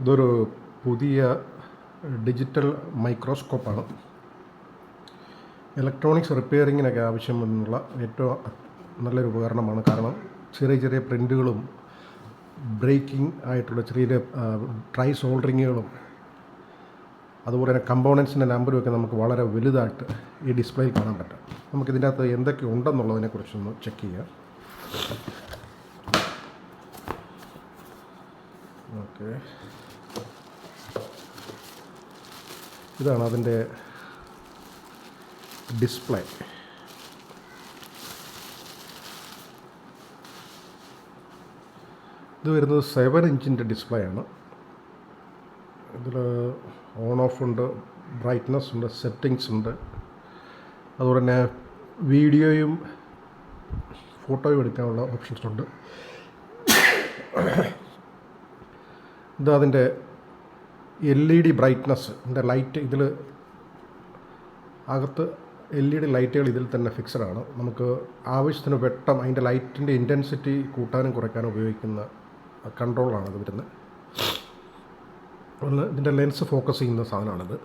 ഇതൊരു പുതിയ digital മൈക്രോസ്കോപ്പാണ്. Electronics റിപ്പയറിങ്ങിനൊക്കെ ആവശ്യമുള്ള ഏറ്റവും നല്ലൊരു ഉപകരണമാണ്. കാരണം ചെറിയ ചെറിയ പ്രിന്റുകളും ബ്രേക്കിംഗ് ആയിട്ടുള്ള ചെറിയ ട്രൈ സോൾഡറിങ്ങുകളും അതുപോലെ തന്നെ കമ്പോണൻസിന്റെ നമ്പറും ഒക്കെ നമുക്ക് വളരെ വലുതായിട്ട് ഈ ഡിസ്പ്ലേയിൽ കാണാൻ പറ്റും. നമുക്കിതിന്റെ അകത്ത് എന്തൊക്കെ ഉണ്ടെന്നുള്ളതിനെക്കുറിച്ചൊന്ന് ചെക്ക് ചെയ്യാം. ഓക്കെ. ഇതാണ് അതിന്റെ ഡിസ്പ്ലേ. ഇത് വരുന്നത് സെവൻ ഇഞ്ചിന്റെ ഡിസ്പ്ലേ ആണ്. ഇതിൽ ഓൺ ഓഫ് ഉണ്ട് ബ്രൈറ്റ്നസ് ഉണ്ട് സെറ്റിങ്സ് ഉണ്ട്. അതുപോലെ തന്നെ വീഡിയോയും ഫോട്ടോയും എടുക്കാനുള്ള ഓപ്ഷൻസ് ഉണ്ട്. ഇത് അതിന്റെ എൽ ഇ ഡി ബ്രൈറ്റ്നസ് ഇതിന്റെ ലൈറ്റ് ഇതിൽ അകത്ത് എൽ ഇ ഡി ലൈറ്റുകൾ ഇതിൽ തന്നെ ഫിക്സഡ് ആണ് നമുക്ക് ആവശ്യത്തിന് വെട്ടം അതിന്റെ ലൈറ്റിന്റെ ഇന്റൻസിറ്റി കൂട്ടാനും കുറയ്ക്കാനും ഉപയോഗിക്കുന്ന കൺട്രോളാണ് ഇത് വരുന്നത്. ഒന്ന് ഇതിന്റെ ലെൻസ് ഫോക്കസ് ചെയ്യുന്ന സാധനമാണിത്.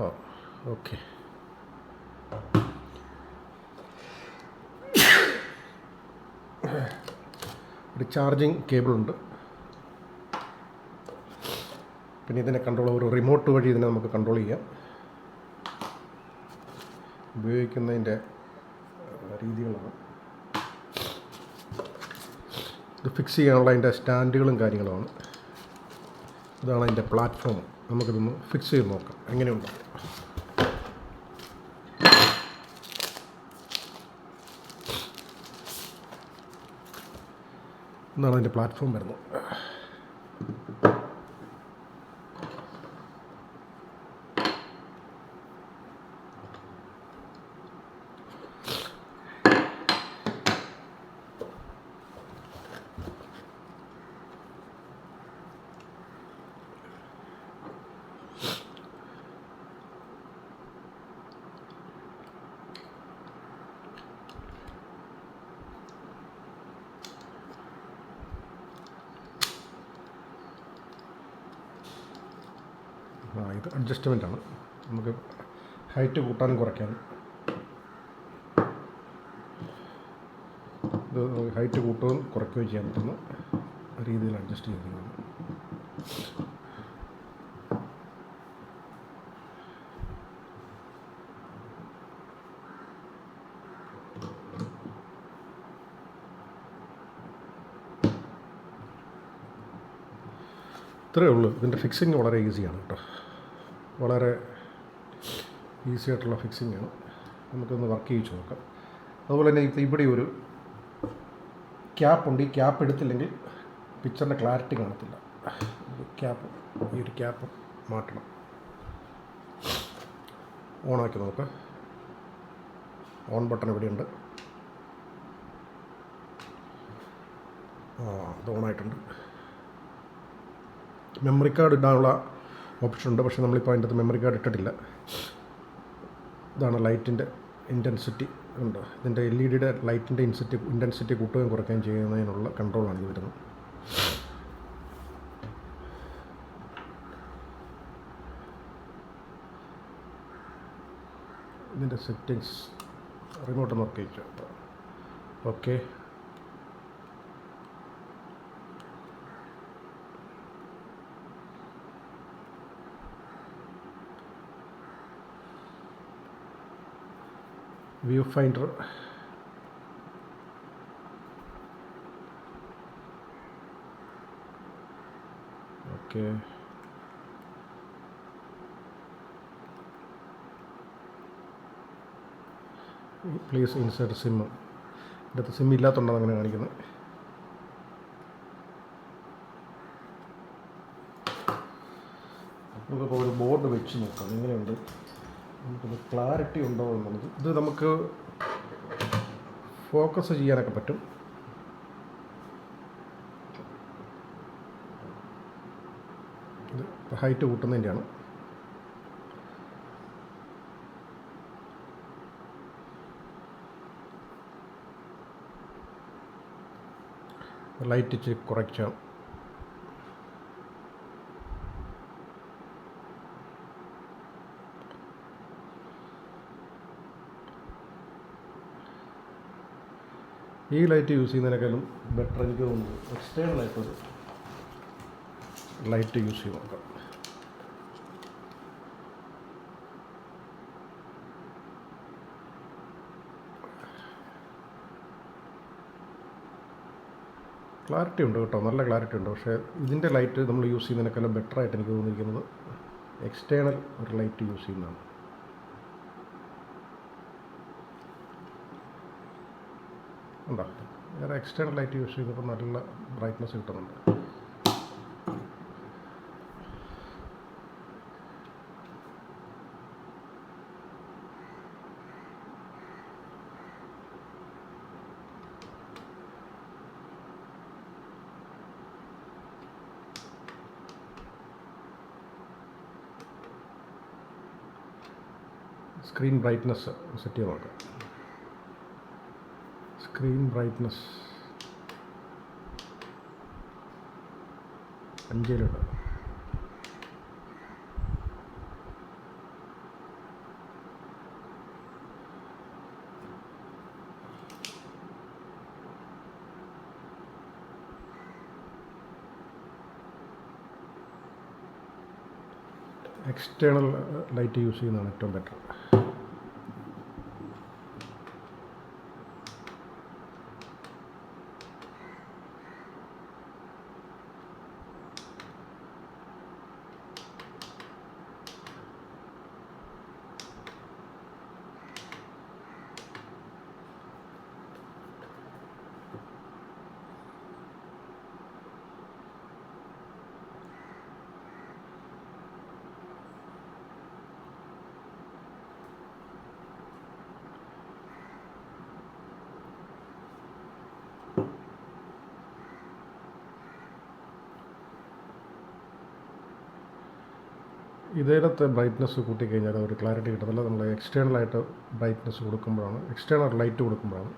ഓ ഓക്കെ. ഒരു ചാർജിങ് കേബിളുണ്ട് പിന്നെ ഇതിനെ കൺട്രോൾ ഒരു റിമോട്ട് വഴി ഇതിനെ നമുക്ക് കൺട്രോൾ ചെയ്യാം. ഉപയോഗിക്കുന്നതിന്റെ രീതികളാണ്. ഇത് ഫിക്സ് ചെയ്യാനുള്ള അതിന്റെ സ്റ്റാൻഡുകളും കാര്യങ്ങളുമാണ്. ഇതാണ് അതിന്റെ പ്ലാറ്റ്ഫോം നമുക്കിതൊന്ന് ഫിക്സ് ചെയ്ത് നോക്കാം. എങ്ങനെയുണ്ട്? ഇതാണ് അതിന്റെ പ്ലാറ്റ്ഫോം വരുന്നത്. ഇത് അഡ്ജസ്റ്റ്മെന്റ് ആണ്. നമുക്ക് ഹൈറ്റ് കൂട്ടാനും കുറയ്ക്കാനും ഇത് ഹൈറ്റ് കൂട്ടുകയും കുറയ്ക്കുകയും ചെയ്യാൻ പറ്റുന്ന രീതിയിൽ അഡ്ജസ്റ്റ് ചെയ്തിരിക്കുന്നത് ഇത്രയേ ഉള്ളൂ. ഇതിന്റെ ഫിക്സിങ് വളരെ ഈസിയാണ് കേട്ടോ. വളരെ ഈസി ആയിട്ടുള്ള ഫിക്സിങ് ആണ്. നമുക്കൊന്ന് വർക്ക് ചെയ്യിച്ച് നോക്കാം. അതുപോലെ തന്നെ ഇവിടെ ഒരു ക്യാപ്പ് ഉണ്ട്. ഈ ക്യാപ്പ് എടുത്തില്ലെങ്കിൽ പിക്ചറിന്റെ ക്ലാരിറ്റി കാണത്തില്ല. ക്യാപ്പ് ഈ ഒരു ക്യാപ്പ് മാറ്റണം. ഓണാക്കി നോക്കാം. ഓൺ ബട്ടൺ ഇവിടെയുണ്ട്. ആ അത് ഓണായിട്ടുണ്ട് മെമ്മറി കാർഡ് ഇടാനുള്ള ഓപ്ഷൻ ഉണ്ട് പക്ഷേ നമ്മളിപ്പോൾ അതിന്റെ അകത്ത് മെമ്മറി കാർഡ് ഇട്ടിട്ടില്ല. ഇതാണ് ലൈറ്റിന്റെ ഇന്റൻസിറ്റി ഉണ്ട്? ഇതിന്റെ എൽ ഇ ഡിയുടെ ലൈറ്റിന്റെ ഇൻസിറ്റി ഇന്റൻസിറ്റി കൂട്ടുകയും കുറയ്ക്കുകയും ചെയ്യുന്നതിനുള്ള കൺട്രോളാണ് ഇത് വരുന്നത്. ഇതിന്റെ സെറ്റിങ്സ് റിമോട്ട് നോക്കി okay view finder okay please insert SIM ഇതിനകത്ത് സിം ഇല്ലാത്തതുകൊണ്ടാണ് അങ്ങനെ കാണിക്കുന്നത്. നമുക്കിപ്പോൾ ഒരു ബോർഡ് വെച്ച് നോക്കാം. എങ്ങനെയുണ്ട്? നമുക്കിത് ക്ലാരിറ്റി ഉണ്ടോ എന്നുള്ളത് ഇത് നമുക്ക് ഫോക്കസ് ചെയ്യാനൊക്കെ പറ്റും. ഹൈറ്റ് കൂട്ടുന്നതിന്റെയാണ്. ലൈറ്റ് ഇച്ചിരി കുറയ്ക്കാം. ഈ ലൈറ്റ് യൂസ് ചെയ്യുന്നതിനേക്കാളും ബെറ്റർ എനിക്ക് തോന്നുന്നു എക്സ്റ്റേണൽ ആയിട്ടൊരു ലൈറ്റ് യൂസ് ചെയ്ത് നോക്കാം. ക്ലാരിറ്റി ഉണ്ട് കേട്ടോ. നല്ല ക്ലാരിറ്റി ഉണ്ട്. പക്ഷേ ഇതിന്റെ ലൈറ്റ് നമ്മൾ യൂസ് ചെയ്യുന്നതിനേക്കാളും ബെറ്റർ ആയിട്ട് എനിക്ക് തോന്നിയിരിക്കുന്നത് എക്സ്റ്റേണൽ ഒരു ലൈറ്റ് യൂസ് ചെയ്യുന്നതാണ്. ഉണ്ടോ? വേറെ എക്സ്റ്റേണൽ ലൈറ്റ് യൂസ് ചെയ്തപ്പോൾ നല്ല ബ്രൈറ്റ്നസ് കിട്ടുന്നുണ്ട്. സ്ക്രീൻ ബ്രൈറ്റ്നസ് സെറ്റ് ചെയ്ത് നോക്കാം സ്ക്രീൻ ബ്രൈറ്റ്നസ് അഞ്ചിലുണ്ട് എക്സ്റ്റേണൽ ലൈറ്റ് യൂസ് ചെയ്യുന്നതാണ് ഏറ്റവും ബെറ്റർ ഇതിനകത്ത് ബ്രൈറ്റ്നസ് കൂട്ടിക്കഴിഞ്ഞാൽ ഒരു ക്ലാരിറ്റി കിട്ടത്തില്ല. നമ്മൾ എക്സ്റ്റേണൽ ആയിട്ട് ബ്രൈറ്റ്നസ് കൊടുക്കുമ്പോഴാണ് എക്സ്റ്റേണൽ ലൈറ്റ് കൊടുക്കുമ്പോഴാണ്.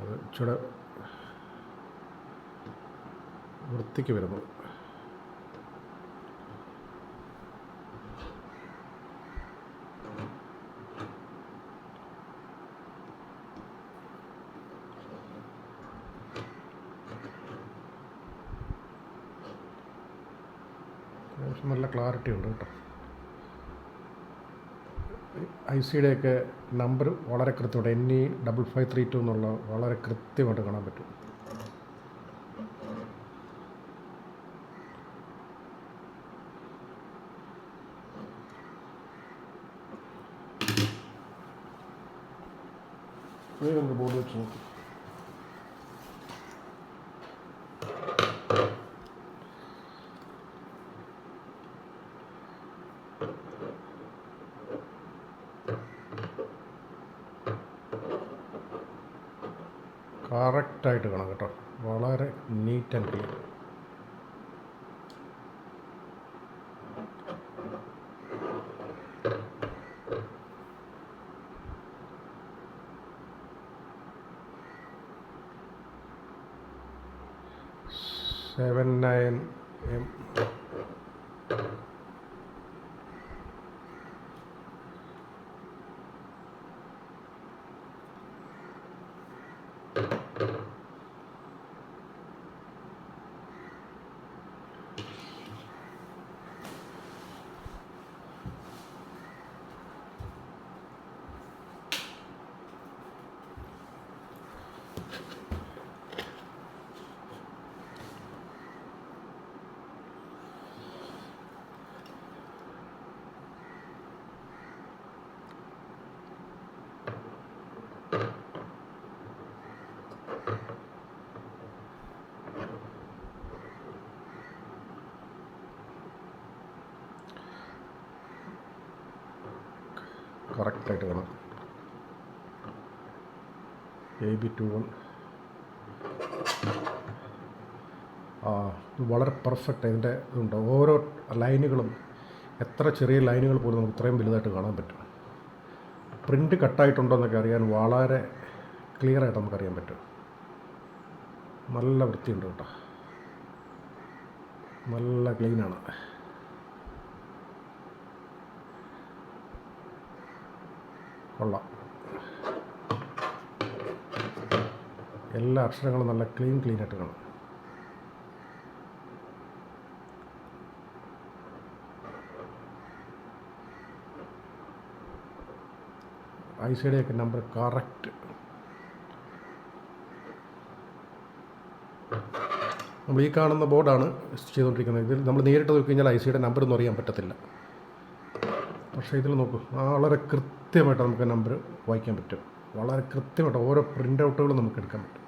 അത് ചുട വൃത്തിക്ക് വരുന്നത്. അത്യാവശ്യം നല്ല ക്ലാരിറ്റി ഉണ്ട് കേട്ടോ. ഐ സിയുടെയൊക്കെ നമ്പർ വളരെ കൃത്യമായിട്ട് N E double five three two എന്നുള്ള വളരെ കൃത്യമായിട്ട് കാണാൻ പറ്റും. ബോർഡ് വെച്ച് നോക്കി. 10 and. കറക്റ്റായിട്ട് കാണാം. എ ബി ടു വൺ വളരെ പെർഫെക്റ്റ് ഇതിന്റെ ഇതുണ്ട്. ഓരോ ലൈനുകളും എത്ര ചെറിയ ലൈനുകൾ പോലും നമുക്ക് ഇത്രയും വലുതായിട്ട് കാണാൻ പറ്റും. പ്രിന്റ് കട്ടായിട്ടുണ്ടോ എന്നൊക്കെ അറിയാൻ വളരെ ക്ലിയർ ആയിട്ട് നമുക്കറിയാൻ പറ്റും. നല്ല വൃത്തിയുണ്ട് കേട്ടോ. നല്ല ക്ലീനാണ് കൊള്ളാം. എല്ലാ അക്ഷരങ്ങളും നല്ല ക്ലീൻ ക്ലീൻ ആയിട്ട് കാണും. ഐ സിയുടെയൊക്കെ നമ്പർ കറക്റ്റ്. നമ്മൾ ഈ കാണുന്ന ബോർഡാണ് ചെയ്തുകൊണ്ടിരിക്കുന്നത്. ഇതിൽ നമ്മൾ നേരിട്ട് നോക്കി കഴിഞ്ഞാൽ ഐ സിയുടെ നമ്പർ ഒന്നും അറിയാൻ പറ്റത്തില്ല. പക്ഷേ ഇതിൽ നോക്കൂ വളരെ കൃത്യമായിട്ട് നമുക്ക് നമ്പർ വായിക്കാൻ പറ്റും. വളരെ കൃത്യമായിട്ട് ഓരോ പ്രിന്റ് ഔട്ടുകളും നമുക്ക് എടുക്കാൻ പറ്റും.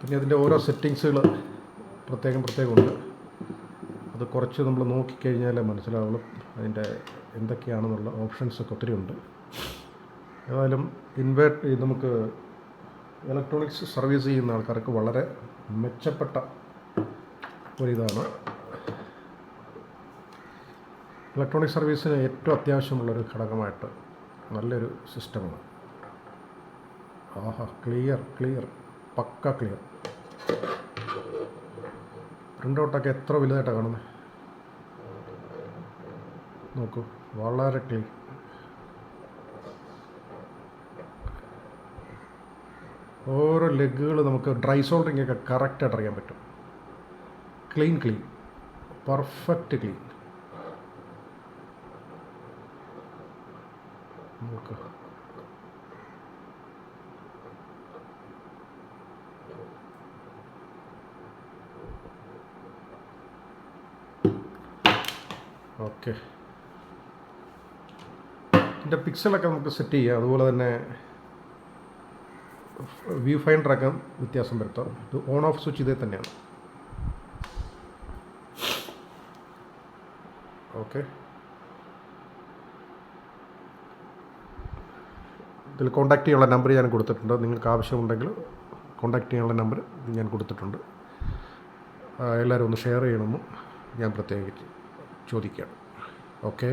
പിന്നെ അതിന്റെ ഓരോ സെറ്റിങ്സുകൾ പ്രത്യേകം പ്രത്യേകം ഉണ്ട് അത് കുറച്ച് നമ്മൾ നോക്കിക്കഴിഞ്ഞാൽ മനസ്സിലാവുള്ളൂ അതിന്റെ എന്തൊക്കെയാണെന്നുള്ള ഓപ്ഷൻസൊക്കെ ഒത്തിരി ഉണ്ട്. ഏതായാലും ഇൻവേർട്ട് നമുക്ക് ഇലക്ട്രോണിക്സ് സർവീസ് ചെയ്യുന്ന ആൾക്കാർക്ക് വളരെ മെച്ചപ്പെട്ട ഒരിതാണ്. ഇലക്ട്രോണിക് സർവീസിന് ഏറ്റവും അത്യാവശ്യമുള്ളൊരു ഘടകമായിട്ട് നല്ലൊരു സിസ്റ്റമാണ് ആഹാ ക്ലിയർ ക്ലിയർ പക്ക ക്ലിയർ പ്രിന്റ് ഔട്ടൊക്കെ എത്ര വലുതായിട്ടാണ് കാണുന്നത് നോക്കൂ വളരെ ക്ലിയർ ഓരോ ലെഗുകൾ നമുക്ക് ഡ്രൈ സോൾഡിങ്ങൊക്കെ ഒക്കെ കറക്റ്റായിട്ട് അറിയാൻ പറ്റും. ക്ലീൻ ക്ലീൻ പെർഫെക്റ്റ് ക്ലീൻ നോക്ക്. ഓക്കെ. ഇതിന്റെ പിക്സലൊക്കെ നമുക്ക് സെറ്റ് ചെയ്യാം. അതുപോലെ തന്നെ വ്യൂ ഫൈൻഡറൊക്കെ വ്യത്യാസം വരുത്താം. ഇത് ഓൺ ഓഫ് സ്വിച്ച് ഇതേ തന്നെയാണ്. ഓക്കെ. ഇതിൽ കോൺടാക്റ്റ് ചെയ്യാനുള്ള നമ്പർ ഞാൻ കൊടുത്തിട്ടുണ്ട്. നിങ്ങൾക്ക് ആവശ്യമുണ്ടെങ്കിൽ കോൺടാക്റ്റ് ചെയ്യാനുള്ള നമ്പർ ഞാൻ കൊടുത്തിട്ടുണ്ട്. എല്ലാവരും ഒന്ന് ഷെയർ ചെയ്യണമെന്ന് ഞാൻ പ്രത്യേകിച്ച് ചോദിക്കുകയാണ്. ഓക്കെ